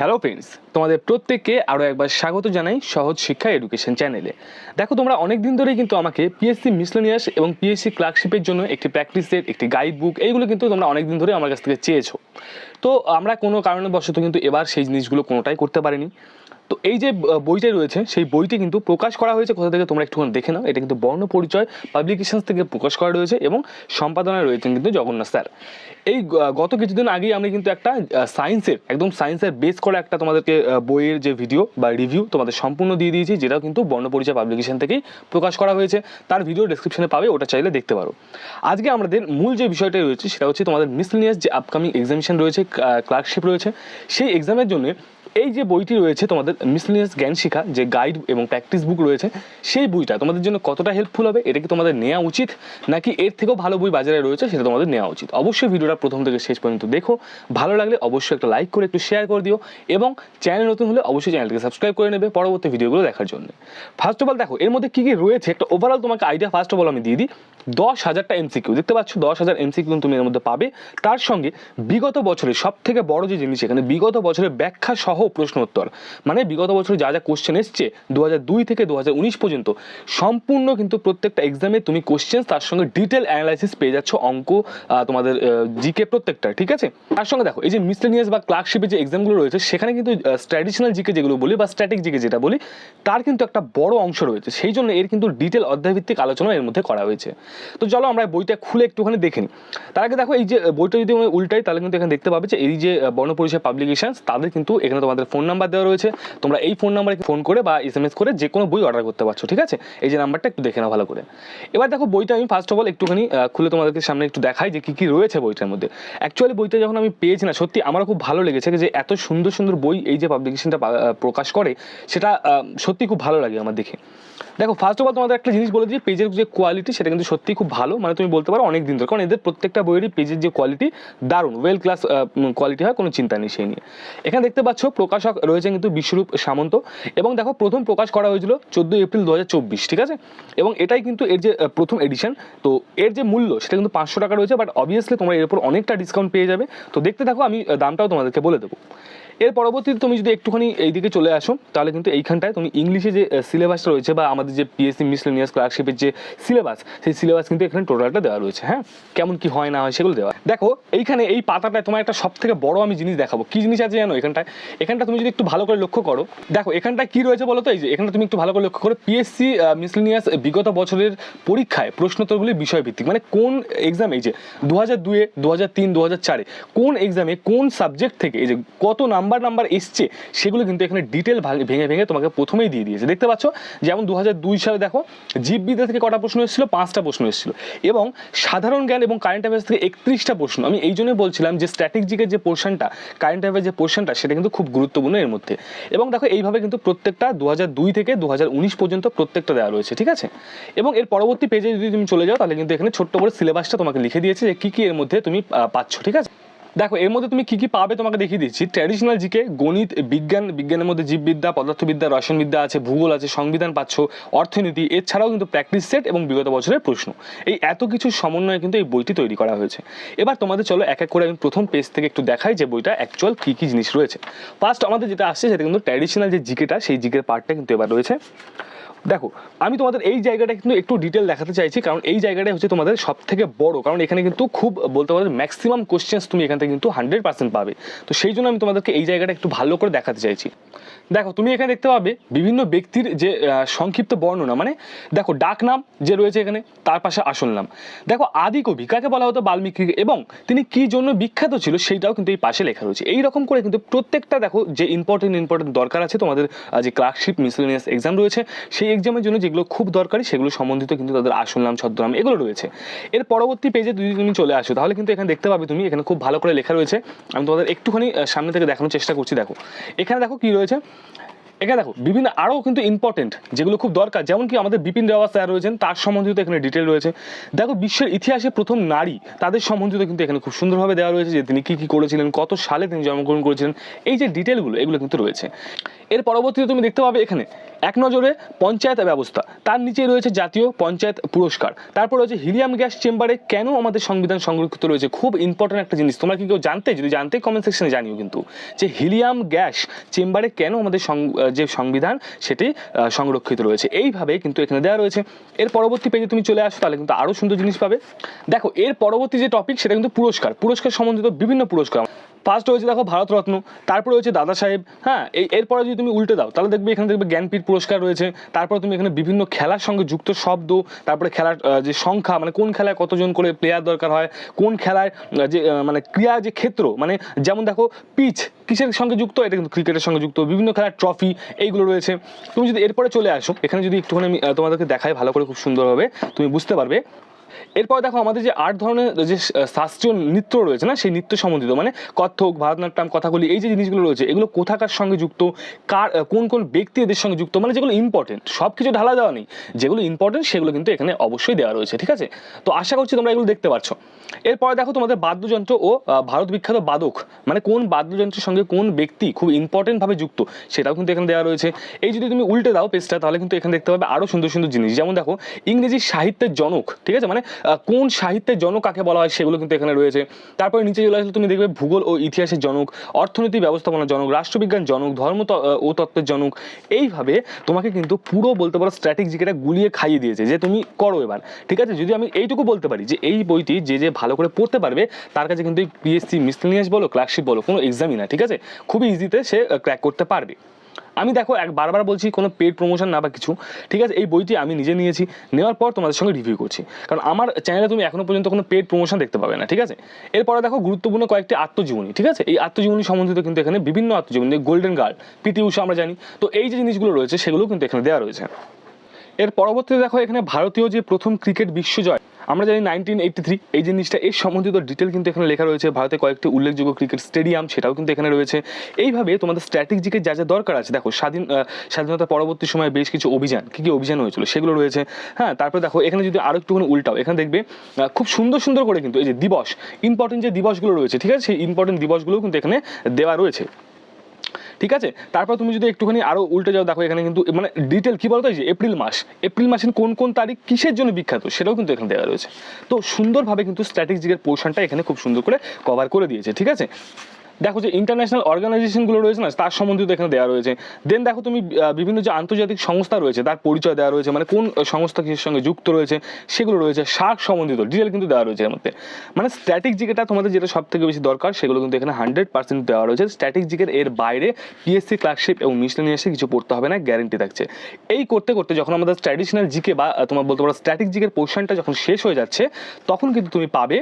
Hello friends তোমাদের প্রত্যেককে আরও একবার স্বাগত জানাই সহজ শিক্ষা এডুকেশন চ্যানেলে দেখো, তোমরা অনেক দিন ধরেই কিন্তু আমাকে পিএসসি মিসলেনিয়াস এবং পিএসসি ক্লার্কশিপের জন্য একটি প্র্যাকটিসের একটি গাইড বুক এইগুলো কিন্তু তোমরা অনেক দিন ধরে আমার কাছ থেকে চেয়েছো। তো আমরা কোনো কারণবশত কিন্তু এবার সেই জিনিসগুলো কোনোটাই করতে পারিনি। তো এই যে বইটা রয়েছে, সেই বইটি কিন্তু প্রকাশ করা হয়েছে, কোথা থেকে তোমরা একটুখানি দেখে নাও। এটা কিন্তু বর্ণ পরিচয় পাবলিকেশনস থেকে প্রকাশ করা রয়েছে এবং সম্পাদনায় রয়েছেন কিন্তু জগন্নাথ স্যার। এই গত কিছুদিন আগেই আমি কিন্তু একটা সায়েন্সের একদম সায়েন্সের বেস করা একটা তোমাদেরকে বইয়ের যে ভিডিও বা রিভিউ তোমাদের সম্পূর্ণ দিয়ে দিয়েছি, যেটাও কিন্তু বর্ণ পরিচয় পাবলিকেশন থেকেই প্রকাশ করা হয়েছে। তার ভিডিও ডেসক্রিপশনে পাবে, ওটা চাইলে দেখতে পারো। আজকে আমাদের মূল যে বিষয়টা রয়েছে, সেটা হচ্ছে তোমাদের মিসলিনিয়াস যে আপকামিং এক্সামিশন রয়েছে ক্লার্কশিপ রয়েছে, সেই এক্সামের জন্য এই যে বইটি রয়েছে তোমাদের মিসলিনিয়াস জ্ঞান শিখা যে গাইড এবং প্র্যাকটিস বুক রয়েছে, সেই বইটা তোমাদের জন্য কতটা হেল্পফুল হবে, এটা কি তোমাদের নেওয়া উচিত, নাকি এর থেকেও ভালো বই বাজারে রয়েছে, সেটা তোমাদের নেওয়া উচিত? অবশ্যই ভিডিওটা প্রথম থেকে শেষ পর্যন্ত দেখো। ভালো লাগলে অবশ্যই একটা লাইক করে একটু শেয়ার করে দিও, এবং চ্যানেল নতুন হলে অবশ্যই চ্যানেলটিকে সাবস্ক্রাইব করে নেবে পরবর্তী ভিডিওগুলো দেখার জন্য। ফার্স্ট অফ অল দেখো, এর মধ্যে কী কী রয়েছে, একটা ওভারঅল তোমাকে আইডিয়া ফার্স্ট অফ অল আমি দিয়ে দিই। দশ হাজারটা এমসিকিউ দেখতে পাচ্ছ দশ হাজার এমসিকিউ তুমি এর মধ্যে পাবে। তার সঙ্গে বিগত বছরের সব থেকে বড় যে জিনিস, এখানে বিগত বছরের ব্যাখ্যা সহ প্রশ্ন উত্তর মানে বিগত বছরে যা যা কোশ্চেন এসছে দু থেকে দু পর্যন্ত, সম্পূর্ণ কিন্তু প্রত্যেকটা এক্সামে তুমি কোশ্চেন তার সঙ্গে ডিটেল অ্যানালাইসিস পেয়ে যাচ্ছ অঙ্ক তোমাদের জিকে প্রত্যেকটা ঠিক আছে? তার সঙ্গে দেখো, এই যে মিসলেনিয়াস বা ক্লার্কশিপের যে এক্সামগুলো রয়েছে, সেখানে কিন্তু ট্র্যাডিশনাল জিকে যেগুলো বলি বা স্ট্যাটিক জিকে যেটা বলি, তার কিন্তু একটা বড় অংশ রয়েছে। সেই জন্য এর কিন্তু ডিটেল অধ্যায়ভিত্তিক আলোচনা এর মধ্যে করা হয়েছে। তো চলো আমরা বইটা খুলে একটুখানি দেখে নিই। তার আগে দেখো, এই যে, বইটা যদি উল্টাই, তাহলে কিন্তু এখানে দেখতে পাবে যে, এই যে বর্ণ পরিচয় পাবলিকেশন তাদের কিন্তু এখানে তোমাদের ফোন নাম্বার দেওয়া রয়েছে। তোমরা এই ফোন নাম্বারে ফোন করে বা এস এম এস করে যে কোনো বই অর্ডার করতে পারছ, ঠিক আছে? এই যে নাম্বারটা একটু দেখে নাও ভালো করে। এবার দেখো বইটা আমি ফার্স্ট অফ অল একটুখানি খুলে তোমাদেরকে সামনে একটু দেখাই যে কী কী রয়েছে বইটার মধ্যে। অ্যাকচুয়ালি বইটা যখন আমি পেয়েছি না, সত্যি আমারও খুব ভালো লেগেছে যে এত সুন্দর সুন্দর বই এই যে পাবলিকেশনটা প্রকাশ করে, সেটা সত্যি খুব ভালো লাগে আমার দেখে। দেখো ফার্স্ট অফ অল তোমাদের একটা জিনিস বলে দিই, পেজের যে কোয়ালিটি সেটা কিন্তু সত্যি খুব ভালো। মানে তুমি বলতে পারো অনেক দিন ধরে, কারণ এদের প্রত্যেকটা বইয়েরই পেজের যে কোয়ালিটি দারুণ ওয়েল ক্লাস কোয়ালিটি হয়, কোনো চিন্তা নেই সেই নিয়ে। এখানে দেখতে পাচ্ছ প্রকাশক রয়েছে কিন্তু বিশ্বরূপ সামন্ত। এবং দেখো, প্রথম প্রকাশ করা হয়েছিল চোদ্দোই এপ্রিল দু হাজার চব্বিশ, ঠিক আছে? এবং এটাই কিন্তু এর যে প্রথম এডিশন তো এর যে মূল্য সেটা কিন্তু পাঁচশো টাকা রয়েছে বাট অবভিয়াসলি তোমরা এর উপর অনেকটা ডিসকাউন্ট পেয়ে যাবে। তো দেখতে থাকো, আমি দামটাও তোমাদেরকে বলে দেবো। এর পরবর্তীতে তুমি যদি একটুখানি এইদিকে চলে আসো, তাহলে কিন্তু এইখানটায় তুমি ইংলিশে যে সিলেবাসটা রয়েছে বা আমাদের যে পিএসসি মিসলেনিয়াস ক্লার্কশিপের যে সিলেবাস সেই সিলেবাস কিন্তু এখানে টোটালটা দেওয়া রয়েছে হ্যাঁ? কেমন কি হয়, না হয় সেগুলো দেওয়া। দেখো, এইখানে এই পাতাটায় তোমার একটা সব থেকে বড় আমি জিনিস দেখাবো। কি জিনিস আছে জানো এখানটায়? এখানটা তুমি যদি একটু ভালো করে লক্ষ্য করো, দেখো, এখানটায় কি রয়েছে বলো তো এই যে, এখানটা তুমি একটু ভালো করে লক্ষ্য করো পিএসসি মিসলেনিয়াস বিগত বছরের পরীক্ষায় প্রশ্নোত্তরগুলি বিষয়ভিত্তিক। মানে কোন এক্সাম এই যে দু হাজার দুয়ে দু হাজার তিন দু হাজার চারে কোন এক্সামে কোন সাবজেক্ট থেকে, এই যে, কত নাম্বার নাম্বার নাম্বার এসছে, সেগুলো কিন্তু এখানে ডিটেল ভেঙে ভেঙে তোমাকে প্রথমেই দিয়ে দিয়েছে। দেখতে পাচ্ছ? যেমন দু সালে দেখো, জীববিদ্যা থেকে কটা প্রশ্ন এসেছিল? পাঁচটা প্রশ্ন এসেছিল। এবং সাধারণ জ্ঞান এবং কারেন্ট অ্যাফেয়ার্স থেকে একত্রিশটা প্রশ্ন। আমি এই জন্যই বলছিলাম যে স্ট্র্যাটেজিকের যে পোর্শনটা কারেন্ট অ্যাফেয়ার যে পোর্শনটা সেটা কিন্তু খুব গুরুত্বপূর্ণ এর মধ্যে। এবং দেখো, এইভাবে কিন্তু প্রত্যেকটা দু থেকে দু হাজার উনিশ পর্যন্ত প্রত্যেকটা দেওয়া রয়েছে, ঠিক আছে? এবং এর পরবর্তী পেজে যদি তুমি চলে যাও, তাহলে কিন্তু এখানে ছোট্ট করে সিলেবাসটা তোমাকে লিখে দিয়েছে যে কী কী এর মধ্যে তুমি পাচ্ছ, ঠিক আছে? দেখো, এর মধ্যে তুমি কি কি পাবে তোমাকে দেখিয়ে দিচ্ছি। ট্র্যাডিশনাল জিকে গণিত, বিজ্ঞান, বিজ্ঞানের মধ্যে জীববিদ্যা, পদার্থবিদ্যা, রসায়নবিদ্যা আছে, ভূগোল আছে, সংবিধান পাচ্ছ, অর্থনীতি, এছাড়াও কিন্তু প্র্যাকটিস সেট এবং বিগত বছরের প্রশ্ন। এই এত কিছু সমন্বয়ে কিন্তু এই বইটি তৈরি করা হয়েছে। এবার তোমাদের চলো এক এক করে আমি প্রথম পেজ থেকে একটু দেখাই যে বইটা অ্যাকচুয়াল কী কী জিনিস রয়েছে। ফার্স্ট আমাদের যেটা আসছে সেটা কিন্তু ট্র্যাডিশনাল যে জিকেটা সেই জিকের পার্টটা কিন্তু এবার রয়েছে। দেখো, আমি তোমাদের এই জায়গাটা কিন্তু একটু ডিটেল দেখাতে চাইছি, কারণ এই জায়গাটাই হচ্ছে তোমাদের সব থেকে বড়। কারণ এখানে কিন্তু খুব বলতে পারো ম্যাক্সিমাম কোশ্চেন্স তুমি এখান থেকে কিন্তু হান্ড্রেড পার্সেন্ট পাবে। তো সেই জন্য আমি তোমাদেরকে এই জায়গাটা একটু ভালো করে দেখাতে চাইছি। দেখো, তুমি এখানে দেখতে পাবে বিভিন্ন ব্যক্তির যে সংক্ষিপ্ত বর্ণনা মানে দেখো, ডাক নাম যে রয়েছে এখানে, তার পাশে আসল নাম। দেখো আদি কবি কাকে বলা হতো? বাল্মীকি, এবং তিনি কি জন্য বিখ্যাত ছিল সেইটাও কিন্তু এই পাশে লেখা রয়েছে। এই রকম করে কিন্তু প্রত্যেকটা, দেখো, যে ইম্পর্টেন্ট ইম্পর্টেন্ট দরকার আছে তোমাদের যে ক্লার্কশিপ মিসলেনিয়াস এক্সাম রয়েছে, সেই এক্সামের জন্য যেগুলো খুব দরকারি, সেগুলো সম্বন্ধিত কিন্তু তাদের আসল নাম, ছদ্মনাম এগুলো রয়েছে। এর পরবর্তী পেজে যদি তুমি চলে আসো, তাহলে কিন্তু এখানে দেখতে পাবে তুমি, এখানে খুব ভালো করে লেখা রয়েছে। আমি তোমাদের একটুখানি সামনে থেকে দেখানোর চেষ্টা করছি, দেখো। এখানে দেখো কি রয়েছে? এখানে দেখো, বিভিন্ন আরও কিন্তু ইম্পর্টেন্ট যেগুলো খুব দরকার যেমন কি আমাদের বিপিন রাওয়াত স্যার রয়েছেন, তার সম্বন্ধিত এখানে ডিটেল রয়েছে। দেখো, বিশ্বের ইতিহাসে প্রথম নারী, তাদের সম্বন্ধিত কিন্তু এখানে খুব সুন্দরভাবে দেওয়া রয়েছে যে তিনি কী কী করেছিলেন, কত সালে তিনি জন্মগ্রহণ করেছিলেন, এই যে ডিটেলগুলো এগুলো কিন্তু রয়েছে। এর পরবর্তীতে তুমি দেখতে পাবে এখানে, এক নজরে পঞ্চায়েত ব্যবস্থা, তার নিচে রয়েছে জাতীয় পঞ্চায়েত পুরস্কার, তারপর রয়েছে হিলিয়াম গ্যাস চেম্বারে কেন আমাদের সংবিধান সংরক্ষিত রয়েছে, খুব ইম্পর্টেন্ট একটা জিনিস, তোমরা কি কেউ জানতে, যদি জানতে কমেন্ট সেকশনে জানিও কিন্তু, যে হিলিয়াম গ্যাস চেম্বারে কেন আমাদের যে সংবিধান সেটি সংরক্ষিত রয়েছে। এইভাবে কিন্তু এখানে দেওয়া রয়েছে। এর পরবর্তী পেজে তুমি চলে আসো, তাহলে কিন্তু আরও সুন্দর জিনিস পাবে। দেখো, এর পরবর্তী যে টপিক সেটা কিন্তু পুরস্কার। পুরস্কার সম্বন্ধিত বিভিন্ন পুরস্কার। ফার্স্ট রয়েছে দেখো ভারতরত্ন, তারপরে রয়েছে দাদা সাহেব হ্যাঁ এই এরপরে যদি তুমি উল্টে দাও, তাহলে দেখবে এখানে দেখবে জ্ঞানপীঠ পুরস্কার রয়েছে, তারপর তুমি এখানে বিভিন্ন খেলার সঙ্গে যুক্ত শব্দ, তারপরে খেলার যে সংখ্যা মানে কোন খেলায় কতজন করে প্লেয়ার দরকার হয়, কোন খেলায় যে মানে ক্রিয়া যে ক্ষেত্র মানে যেমন দেখো পিচ কিসের সঙ্গে যুক্ত, এটা কিন্তু ক্রিকেটের সঙ্গে যুক্ত, বিভিন্ন খেলার ট্রফি এইগুলো রয়েছে। তুমি যদি এরপরে চলে আসো, এখানে যদি একটুখানি আমি তোমাদেরকে দেখাই ভালো করে, খুব সুন্দরভাবে, তুমি বুঝতে পারবে এরপর দেখো আমাদের যে আট ধরনের যে শাস্ত্রীয় নৃত্য রয়েছে না, সেই নৃত্য সম্বন্ধিত মানে কত্থক ভারতনাট্যম কথাগুলি এই যে জিনিসগুলো রয়েছে, এগুলো কোথাকার সঙ্গে যুক্ত? কার কোন কোন ব্যক্তি এদের সঙ্গে যুক্ত? মানে যেগুলো ইম্পর্টেন্ট সব কিছু ঢালা দেওয়া নেই। যেগুলো ইম্পর্টেন্ট সেগুলো কিন্তু এখানে অবশ্যই দেওয়া রয়েছে, ঠিক আছে? তো আশা করছি তোমরা এগুলো দেখতে পাচ্ছ এরপরে দেখো তোমাদের বাদ্যযন্ত্র ও ভারত বিখ্যাত বাদক মানে কোন বাদ্যযন্ত্রের সঙ্গে কোন ব্যক্তি খুব ইম্পর্টেন্ট ভাবে যুক্ত, সেটাও কিন্তু এখানে দেওয়া রয়েছে। এই যদি তুমি উল্টে দাও পেজটা, তাহলে কিন্তু এখানে দেখতে পাবে আরও সুন্দর সুন্দর জিনিস। যেমন দেখো, ইংরেজি সাহিত্যের জনক, ঠিক আছে? মানে আহ, কোন সাহিত্যের জনক কাকে বলা হয় সেগুলো কিন্তু এখানে রয়েছে। তারপরে নিচে চলে আসলে তুমি দেখবে ভূগোল ও ইতিহাসের জনক অর্থনীতি ব্যবস্থাপনার জনক রাষ্ট্রবিজ্ঞান জনক ধর্ম ও তত্ত্বের জনক এইভাবে তোমাকে কিন্তু পুরো বলতে পারো স্ট্র্যাটেজিটা গুলিয়ে খাইয়ে দিয়েছে যে তুমি করো এবার। ঠিক আছে? যদি আমি এইটুকু বলতে পারি যে এই বইটি যে যে ভালো করে পড়তে পারবে তার কাছে কিন্তু এই পিএসসি মিসলিনিয়াস বলো ক্লাসশিপ বলো কোনো এক্সামই না ঠিক আছে? খুবই ইজিতে সে ক্র্যাক করতে পারবে। আমি দেখো এক বারবার বলছি কোনো পেড প্রমোশন না বা কিছু, ঠিক আছে? এই বইটি আমি নিজে নিয়েছি, নেওয়ার পর তোমাদের সঙ্গে রিভিউ করছি। কারণ আমার চ্যানেলে তুমি এখনও পর্যন্ত কোনো পেড প্রমোশন দেখতে পাবে না, ঠিক আছে? এরপরে দেখো গুরুত্বপূর্ণ কয়েকটি আত্মজীবনী, ঠিক আছে? এই আত্মজীবনী সম্বন্ধিত কিন্তু এখানে বিভিন্ন আত্মজীবনী গোল্ডেন গার্ড পিটি উষা আমরা জানি। তো এই যে জিনিসগুলো রয়েছে সেগুলো কিন্তু এখানে দেওয়া রয়েছে। এর পরবর্তীতে দেখো এখানে ভারতীয় যে প্রথম ক্রিকেট বিশ্বজয় আমরা জানি নাইনটিন এইটটি থ্রি এই জিনিসটা, এর সম্বন্ধিত ডিটেল কিন্তু এখানে লেখা রয়েছে। ভারতে কয়েকটি উল্লেখযোগ্য ক্রিকেট স্টেডিয়াম সেটাও কিন্তু এখানে রয়েছে। এইভাবে তোমাদের স্ট্র্যাটেজিকের যা যা দরকার আছে, দেখো, স্বাধীন স্বাধীনতা পরবর্তী সময়ে বেশ কিছু অভিযান, কী কী অভিযান হয়েছিল সেগুলো রয়েছে। হ্যাঁ তারপরে দেখো, এখানে যদি আরও একটুখানি উল্টাও, এখানে দেখবে খুব সুন্দর সুন্দর করে কিন্তু এই যে দিবস ইম্পর্টেন্ট যে দিবসগুলো রয়েছে, ঠিক আছে? সেই ইম্পর্টেন্ট দিবসগুলোও কিন্তু এখানে দেওয়া রয়েছে। ঠিক আছে? তারপর তুমি যদি একটুখানি আরও উল্টে যাও, দেখো এখানে কিন্তু মানে ডিটেল কি বলতো? যে এপ্রিল মাস। এপ্রিল মাসের কোন কোন তারিখ কিসের জন্য বিখ্যাত? সেটাও কিন্তু এখানে দেওয়া রয়েছে। তো সুন্দরভাবে কিন্তু স্ট্র্যাটেজিকের পোর্শনটা এখানে খুব সুন্দর করে কভার করে দিয়েছে, ঠিক আছে? দেখো যে ইন্টারন্যাশনাল অর্গানাইজেশনগুলো রয়েছে না, তার সম্বন্ধিত এখানে দেওয়া রয়েছে। দেন দেখো তুমি বিভিন্ন যে আন্তর্জাতিক সংস্থা রয়েছে, তার পরিচয় দেওয়া রয়েছে মানে কোন সংস্থা কিসের সঙ্গে যুক্ত রয়েছে, সেগুলো রয়েছে, শার্ক সম্বন্ধিত ডিটেল কিন্তু দেওয়া রয়েছে এর মধ্যে। মানে স্ট্যাটিক জিকেটা তোমাদের যেটা সব থেকে বেশি দরকার, সেগুলো কিন্তু এখানে হান্ড্রেড পার্সেন্ট দেওয়া রয়েছে। স্ট্যাটিক জিকের এর বাইরে পিএসসি ক্লার্কশিপ এবং মিসলেনিয়াসে কিছু পড়তে হবে না গ্যারেন্টি থাকছে। এই করতে করতে যখন আমাদের ট্র্যাডিশনাল জিকে বা তোমার বলতে পারো স্ট্যাটিক জিকের পোর্শনটা যখন শেষ হয়ে যাচ্ছে, তখন কিন্তু তুমি পাবে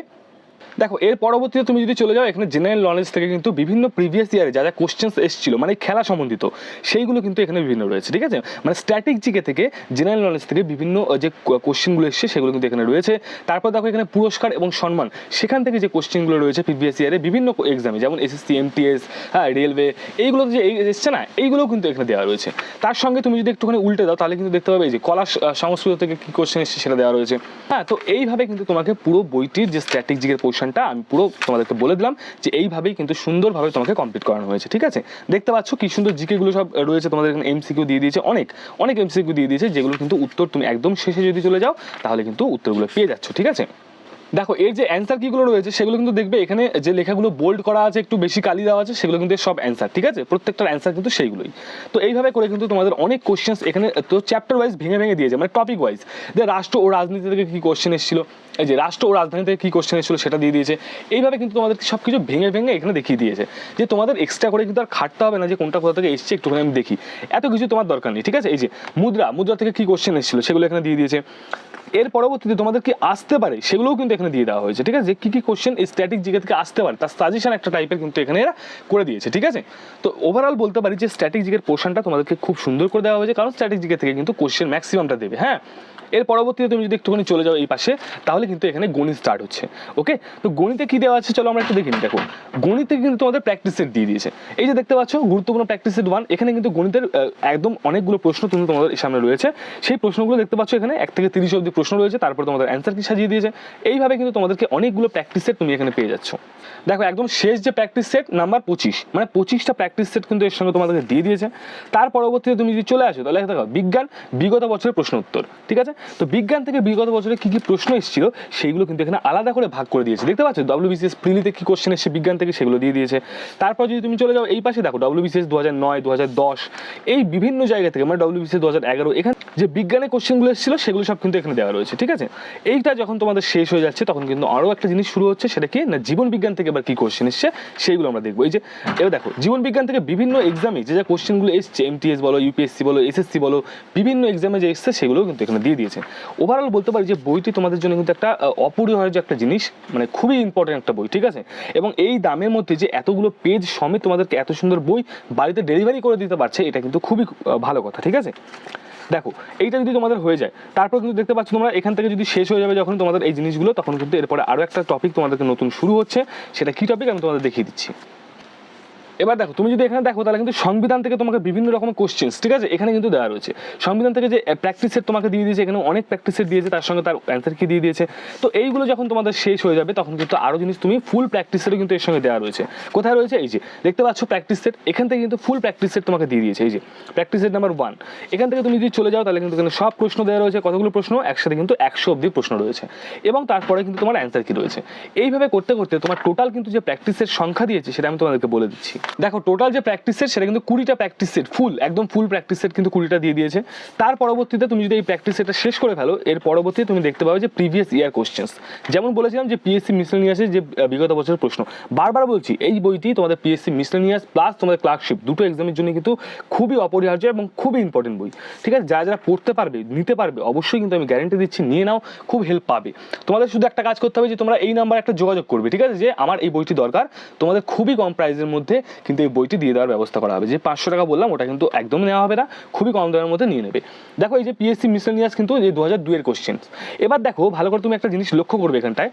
দেখো, এর পরবর্তীতে তুমি যদি চলে যাও, এখানে জেনারেল নলেজ থেকে কিন্তু বিভিন্ন প্রিভিয়াস ইয়ারে যা যা কোশ্চেন্স এসেছিল মানে খেলা সম্বন্ধিত, সেইগুলো কিন্তু এখানে বিভিন্ন রয়েছে, ঠিক আছে? মানে স্ট্যাটিক জিকে থেকে জেনারেল নলেজ থেকে বিভিন্ন যে কোশ্চেনগুলো এসছে, সেগুলো কিন্তু এখানে রয়েছে। তারপর দেখো, এখানে পুরস্কার এবং সম্মান, সেখান থেকে যে কোশ্চেনগুলো রয়েছে প্রিভিয়াস ইয়ারে বিভিন্ন এক্সামে যেমন এসএসসি এমটিএস হ্যাঁ রেলওয়ে এইগুলো যে এসছে না, এইগুলোও কিন্তু এখানে দেওয়া রয়েছে। তার সঙ্গে তুমি যদি একটুখানি উল্টে দাও, তাহলে কিন্তু দেখতে পাবে যে কলা সংস্কৃত থেকে কি কোশ্চেন এসছে সেটা দেওয়া রয়েছে। হ্যাঁ তো এইভাবে কিন্তু তোমাকে পুরো বইটির যে স্ট্র্যাটেজিকের পোর্শনটা আমি পুরো তোমাদেরকে বলে দিলাম যে এইভাবেই কিন্তু সুন্দরভাবে তোমাকে কমপ্লিট করানো হয়েছে, ঠিক আছে? দেখতে পাচ্ছ কি সুন্দর জিকেগুলো সব রয়েছে, তোমাদের এখানে এমসিকিউ দিয়ে দিয়েছে অনেক অনেক এমসিকিউ দিয়ে দিয়েছে, যেগুলো কিন্তু উত্তর তুমি একদম শেষে যদি চলে যাও, তাহলে কিন্তু উত্তরগুলো পেয়ে যাচ্ছ, ঠিক আছে? দেখো, এর যে অ্যান্সার কিগুলো রয়েছে, সেগুলো কিন্তু দেখবে এখানে যে লেখাগুলো বোল্ড করা আছে, একটু বেশি কালি দেওয়া আছে, সেগুলো কিন্তু সব অ্যান্সার ঠিক আছে? প্রত্যেকটার অ্যান্সার কিন্তু সেইগুলোই। তো এইভাবে করে কিন্তু তোমাদের অনেক কোশ্চেন্স এখানে, তো চ্যাপ্টার ওয়াইজ ভেঙে ভেঙে দিয়েছে মানে টপিক ওয়াইজ যে রাষ্ট্র ও রাজনীতি থেকে কী কোশ্চেন এসেছিল? এই যে রাষ্ট্র ও রাজধানী থেকে কী কোশ্চেন এসেছিল সেটা দিয়ে দিয়েছে। এইভাবে কিন্তু তোমাদের সব কিছু ভেঙে ভেঙে এখানে দেখিয়ে দিয়েছে। যে তোমাদের এক্সট্রা করে কিন্তু আর খাটতে হবে না যে কোনটা কোথা থেকে এসছে, একটুখানি আমি দেখি। এত কিছু তোমার দরকার নেই, ঠিক আছে? এই যে মুদ্রা মুদ্রা থেকে কী কোশ্চেন এসেছিল সেগুলো এখানে দিয়ে দিয়েছে। এর পরবর্তীতে তোমাদের কি আসতে পারে সেগুলোও কিন্তু এখানে দিয়ে দেওয়া হয়েছে, ঠিক আছে? যে কী কি কোশ্চেন স্ট্যাটিক জিকে থেকে আসতে পারে, তার সাজেশন একটা টাইপের কিন্তু এখানে এরা করে দিয়েছে, ঠিক আছে? তো ওভারঅল বলতে পারি যে স্ট্যাটিক জিকের পোর্শনটা তোমাদেরকে খুব সুন্দর করে দেওয়া হয়েছে, কারণ স্ট্যাটিক জিকে থেকে কিন্তু কোশ্চেন ম্যাক্সিমামটা দেবে হ্যাঁ? এর পরবর্তীতে তুমি যদি একটুখানি চলে যাও এই পাশে, তাহলে কিন্তু এখানে গণিত স্টার্ট হচ্ছে ওকে তো গণিতে কি দেওয়া আছে? চলো আমরা একটু দেখিনি দেখো। গণিতে কিন্তু তোমাদের প্র্যাকটিস সেট দিয়ে দিয়েছে। এই যে দেখতে পাচ্ছ, গুরুত্বপূর্ণ প্র্যাকটিস সেট ওয়ান এখানে কিন্তু গণিতের একদম অনেকগুলো প্রশ্ন তুমি তোমাদের সামনে রয়েছে। সেই প্রশ্নগুলো দেখতে পাচ্ছ এখানে, এক থেকে তিরিশ অব্দি প্রশ্ন রয়েছে, তারপর তোমাদের অ্যান্সার কি সাজিয়ে দিয়েছে। এইভাবে কিন্তু তোমাদেরকে অনেকগুলো প্র্যাকটিস সেট তুমি এখানে পেয়ে যাচ্ছ। দেখো, একদম শেষ যে প্র্যাকটিস সেট নাম্বার পঁচিশ মানে পঁচিশটা প্র্যাকটিস সেট কিন্তু এর সঙ্গে তোমাদেরকে দিয়ে দিয়েছে। তার পরবর্তীতে তুমি যদি চলে আসো, তাহলে দেখো, বিজ্ঞান বিগত বছরের প্রশ্ন উত্তর, ঠিক আছে? তো বিজ্ঞান থেকে বিগত বছরে কি কি প্রশ্ন এসেছিল, সেইগুলো কিন্তু এখানে আলাদা করে ভাগ করে দিয়েছে। দেখতে পাচ্ছ ডব্লিউবিসিএস প্রিলিতে কি কোশ্চেন এসেছে বিজ্ঞান থেকে, সেগুলো দিয়ে দিয়েছে। তারপর যদি তুমি চলে যাও, এই পাশে দেখো ডব্লিউবিসিএস দু হাজার নয় দু হাজার দশ, এই বিভিন্ন জায়গা থেকে মানে ডব্লিউবিসিএস দু হাজার এগারো, এখানে যে বিজ্ঞানের কোশ্চেনগুলো এসেছিল, সেগুলো সব কিন্তু এখানে দেওয়া রয়েছে, ঠিক আছে? এইটা যখন তোমাদের শেষ হয়ে যাচ্ছে, তখন কিন্তু আরও একটা জিনিস শুরু হচ্ছে, সেটা কি? না, জীবন বিজ্ঞান থেকে এবার কি কোশ্চেন এসছে, সেইগুলো আমরা দেখব। এই যে, এবার দেখো, জীবন বিজ্ঞান থেকে বিভিন্ন এক্সামে যে যে কোশ্চেনগুলো এসছে এমটিএস বলো ইউপিএসসি বলো এসএসসি বলো, বিভিন্ন এক্সামে যে এসছে সেগুলো কিন্তু এখানে দিয়ে দিয়েছে। ওভারঅল বলতে পারি যে বইটি তোমাদের জন্য কিন্তু একটা অপরিহার্য একটা জিনিস মানে খুবই ইম্পর্টেন্ট একটা বই, ঠিক আছে? এবং এই দামের মধ্যে যে এতগুলো পেজ সমেত তোমাদেরকে এত সুন্দর বই বাড়িতে ডেলিভারি করে দিতে পারছে, এটা কিন্তু খুবই ভালো কথা, ঠিক আছে? দেখো, এইটা যদি তোমাদের হয়ে যায়, তারপর কিন্তু দেখতে পাচ্ছ তোমরা এখান থেকে যদি শেষ হয়ে যাবে যখন তোমাদের এই জিনিসগুলো, তখন কিন্তু এরপরে আরও একটা টপিক তোমাদেরকে নতুন শুরু হচ্ছে, সেটা কী টপিক আমি তোমাদের দেখিয়ে দিচ্ছি। এবার দেখো, তুমি যদি এখানে দেখো, তাহলে কিন্তু সংবিধান থেকে তোমাকে বিভিন্ন রকম কোশ্চেন্স ঠিক আছে? এখানে কিন্তু দেওয়া রয়েছে। সংবিধান থেকে যে প্র্যাকটিসের তোমাকে দিয়ে দিয়েছে, এখানে অনেক প্র্যাকটিসের দিয়েছে, তার সঙ্গে তার অ্যান্সার কি দিয়ে দিয়েছে। তো এইগুলো যখন তোমাদের শেষ হয়ে যাবে, তখন কিন্তু আরও জিনিস তুমি ফুল প্র্যাকটিস সেটও কিন্তু এর সঙ্গে দেওয়া রয়েছে। কোথায় রয়েছে? এই যে, দেখতে পাচ্ছ প্র্যাকটিস সেট এখান থেকে কিন্তু ফুল প্র্যাকটিস সেট তোমাকে দিয়ে দিয়েছে। এই যে প্র্যাকটিস সেট নাম্বার ওয়ান এখান থেকে তুমি যদি চলে যাও, তাহলে কিন্তু এখানে সব প্রশ্ন দেওয়া রয়েছে, কতগুলো প্রশ্ন? একসাথে কিন্তু একশো অব্দি প্রশ্ন রয়েছে। এবং তারপরে কিন্তু তোমার অ্যান্সার কি রয়েছে। এইভাবে করতে করতে তোমার টোটাল কিন্তু যে প্র্যাকটিসের সংখ্যা দিয়েছে, সেটা আমি তোমাদেরকে বলে দিচ্ছি। দেখো টোটাল যে প্র্যাকটিস সেট সেটা কিন্তু কুড়িটা প্র্যাকটিস সেট ফুল একদম ফুল প্র্যাকটিস সেট কিন্তু কুড়িটা দিয়ে দিয়েছে। তার পরবর্তীতে তুমি যদি এই প্র্যাকটিস সেটটা শেষ করে ফেলো, এর পরবর্তীতে তুমি দেখতে পাবে যে প্রিভিয়াস ইয়ার কোশ্চেন্স যেমন বলেছিলাম যে পিএসসি মিসলেনিয়াসের যে বিগত বছরের প্রশ্ন। বারবার বলছি, এই বইটি তোমাদের পিএসসি মিসলেনিয়াস প্লাস তোমাদের ক্লার্কশিপ দুটো এক্সামের জন্য কিন্তু খুবই অপরিহার্য এবং খুবই ইম্পর্টেন্ট বই। ঠিক আছে? যারা যারা পড়তে পারবে, নিতে পারবে, অবশ্যই কিন্তু আমি গ্যারেন্টি দিচ্ছি, নিয়ে নাও, খুব হেল্প পাবে। তোমাদের শুধু একটা কাজ করতে হবে যে তোমরা এই নাম্বার একটা যোগাযোগ করবে, ঠিক আছে? যে আমার এই বইটি দরকার। তোমাদের খুবই কম প্রাইসের মধ্যে কিন্তু এই বইটি দিয়ে দেওয়ার ব্যবস্থা করা হবে। যে পাঁচশো টাকা বললাম, ওটা কিন্তু একদম নেওয়া হবে না। খুবই কম দামের মধ্যে নিয়ে নেবে। দেখো, এই যে পিএসসি মিসলেনিয়াস কিন্তু এই দু হাজার দুইয়ের কোশ্চেন এবার দেখো, ভালো করে তুমি একটা জিনিস লক্ষ্য করবে এখানটায়।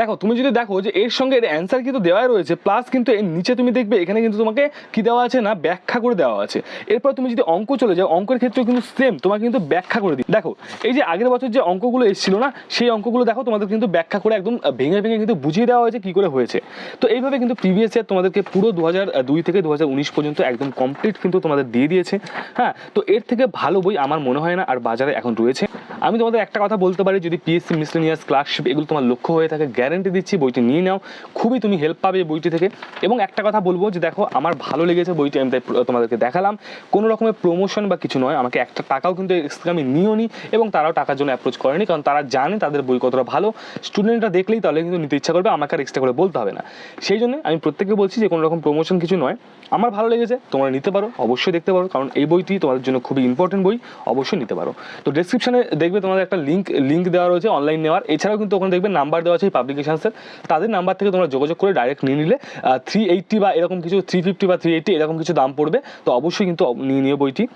দেখো, তুমি যদি দেখো যে এর সঙ্গে এর অ্যান্সার কিন্তু দেওয়াই রয়েছে প্লাস কিন্তু এর নিচে তুমি দেখবে এখানে কিন্তু তোমাকে কি দেওয়া আছে না, ব্যাখ্যা করে দেওয়া আছে। এরপর তুমি যদি অঙ্ক চলে যাও, অঙ্কের ক্ষেত্রেও কিন্তু সেম তোমাকে কিন্তু ব্যাখ্যা করে দিই। দেখো, এই যে আগের বছর যে অঙ্কগুলো এসেছিল না, সেই অঙ্কগুলো দেখো, তোমাদের কিন্তু ব্যাখ্যা করে একদম ভেঙে ভেঙে কিন্তু বুঝিয়ে দেওয়া হয়েছে কি করে হয়েছে। তো এইভাবে কিন্তু প্রিভিয়াস ইয়ার তোমাদেরকে পুরো দু দুই থেকে দু হাজার উনিশ পর্যন্ত একদম কমপ্লিট কিন্তু তোমাদের দিয়ে দিয়েছে। হ্যাঁ তো এর থেকে ভালো বই আমার মনে হয় না, আর বাজারে এখন রয়েছে। আমি তোমাদের একটা কথা বলতে পারি, যদি পিএসসি মিসলেনিয়াস ক্লার্কশিপ এগুলো তোমার লক্ষ্য হয়ে থাকে গ্যারেন্টি দিচ্ছি, বইটি নিয়ে নাও। খুবই তুমি হেল্প পাবে বইটি থেকে। এবং একটা কথা বলব যে দেখো, আমার ভালো লেগেছে বইটি, আমি তাই তোমাদেরকে দেখালাম। কোনো রকমের প্রমোশন বা কিছু নয়, আমাকে একটা টাকাও কিন্তু এক্সট্রা আমি নিও নি এবং তারাও টাকার জন্য অ্যাপ্রোচ করেনি, কারণ তারা জানে তাদের বই কতটা ভালো। স্টুডেন্টরা দেখলেই তাহলে কিন্তু নিতে ইচ্ছা করবে, আমাকে আর এক্সট্রা করে বলতে হবে না। সেই জন্য আমি প্রত্যেককে বলছি যে কোনো রকম প্রমোশন কিছু নয়। আমার ভালো লেগেছে, তোমরা নিতে পারো, অবশ্যই দেখতে পারো, কারণ এই বইটি তোমাদের জন্য খুবই ইম্পর্টেন্ট বই, অবশ্যই নিতে পারো। তো ডেসক্রিপশনে দেখবে তোমাদের একটা লিঙ্ক লিঙ্ক দেওয়া রয়েছে অনলাইন নেওয়ার। এছাড়াও কিন্তু ওখানে দেখবে নাম্বার দেওয়া আছে পাবলিকেশনসের তাদের নাম্বার থেকে তোমরা যোগাযোগ করে ডাইরেক্ট নিয়ে নিলে থ্রি এইট্টি বা এরকম কিছু থ্রি ফিফটি বা থ্রি এইট্টি এরকম কিছু দাম পড়বে, তো অবশ্যই কিন্তু অব- নিয়ে বইটি।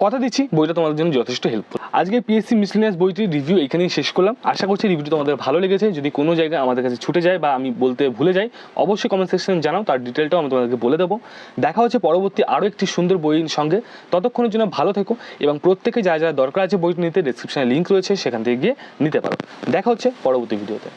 কথা দিচ্ছি, বইটা তোমাদের জন্য যথেষ্ট হেল্পফুল আজকে পিএসসি মিসলিনিয়াস বইটির রিভিউ এখানেই শেষ করলাম। আশা করছি রিভিউটি তোমাদের ভালো লেগেছে। যদি কোনো জায়গায় আমাদের কাছে ছুটে যায় বা আমি বলতে ভুলে যাই, অবশ্যই কমেন্ট সেকশনে জানাও, তার ডিটেলটাও আমি তোমাদেরকে বলে দেবো। দেখা হচ্ছে পরবর্তী আরও একটি সুন্দর বইয়ের সঙ্গে। ততক্ষণের জন্য ভালো থেকো এবং প্রত্যেকে যা যা দরকার আছে বইটি নিতে ডিসক্রিপশনে লিঙ্ক রয়েছে, সেখান থেকে গিয়ে নিতে পারো। দেখা হচ্ছে পরবর্তী ভিডিওতে